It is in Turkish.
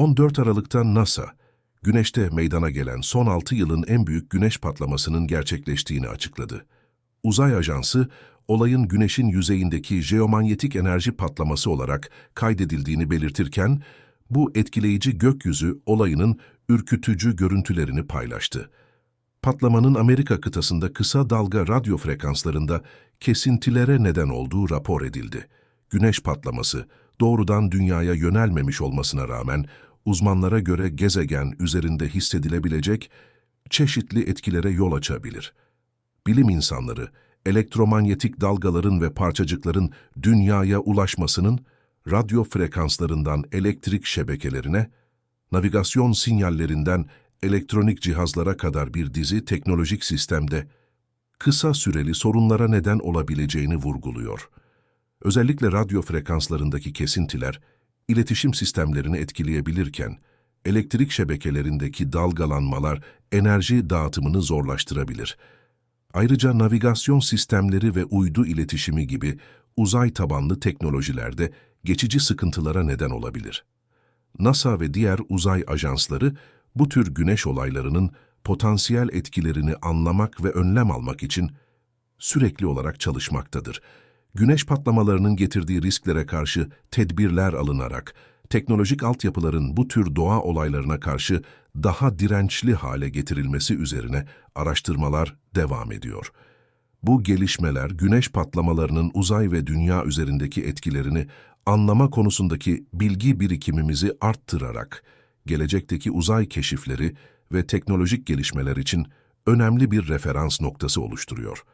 14 Aralık'ta NASA, Güneş'te meydana gelen son 6 yılın en büyük güneş patlamasının gerçekleştiğini açıkladı. Uzay Ajansı, olayın Güneş'in yüzeyindeki jeomanyetik enerji patlaması olarak kaydedildiğini belirtirken, bu etkileyici gökyüzü olayının ürkütücü görüntülerini paylaştı. Patlamanın Amerika kıtasında kısa dalga radyo frekanslarında kesintilere neden olduğu rapor edildi. Güneş patlaması doğrudan dünyaya yönelmemiş olmasına rağmen uzmanlara göre gezegen üzerinde hissedilebilecek çeşitli etkilere yol açabilir. Bilim insanları, elektromanyetik dalgaların ve parçacıkların dünyaya ulaşmasının radyo frekanslarından elektrik şebekelerine, navigasyon sinyallerinden elektronik cihazlara kadar bir dizi teknolojik sistemde kısa süreli sorunlara neden olabileceğini vurguluyor. Özellikle radyo frekanslarındaki kesintiler, iletişim sistemlerini etkileyebilirken, elektrik şebekelerindeki dalgalanmalar enerji dağıtımını zorlaştırabilir. Ayrıca navigasyon sistemleri ve uydu iletişimi gibi uzay tabanlı teknolojilerde geçici sıkıntılara neden olabilir. NASA ve diğer uzay ajansları bu tür güneş olaylarının potansiyel etkilerini anlamak ve önlem almak için sürekli olarak çalışmaktadır. Güneş patlamalarının getirdiği risklere karşı tedbirler alınarak, teknolojik altyapıların bu tür doğa olaylarına karşı daha dirençli hale getirilmesi üzerine araştırmalar devam ediyor. Bu gelişmeler güneş patlamalarının uzay ve dünya üzerindeki etkilerini anlama konusundaki bilgi birikimimizi arttırarak, gelecekteki uzay keşifleri ve teknolojik gelişmeler için önemli bir referans noktası oluşturuyor.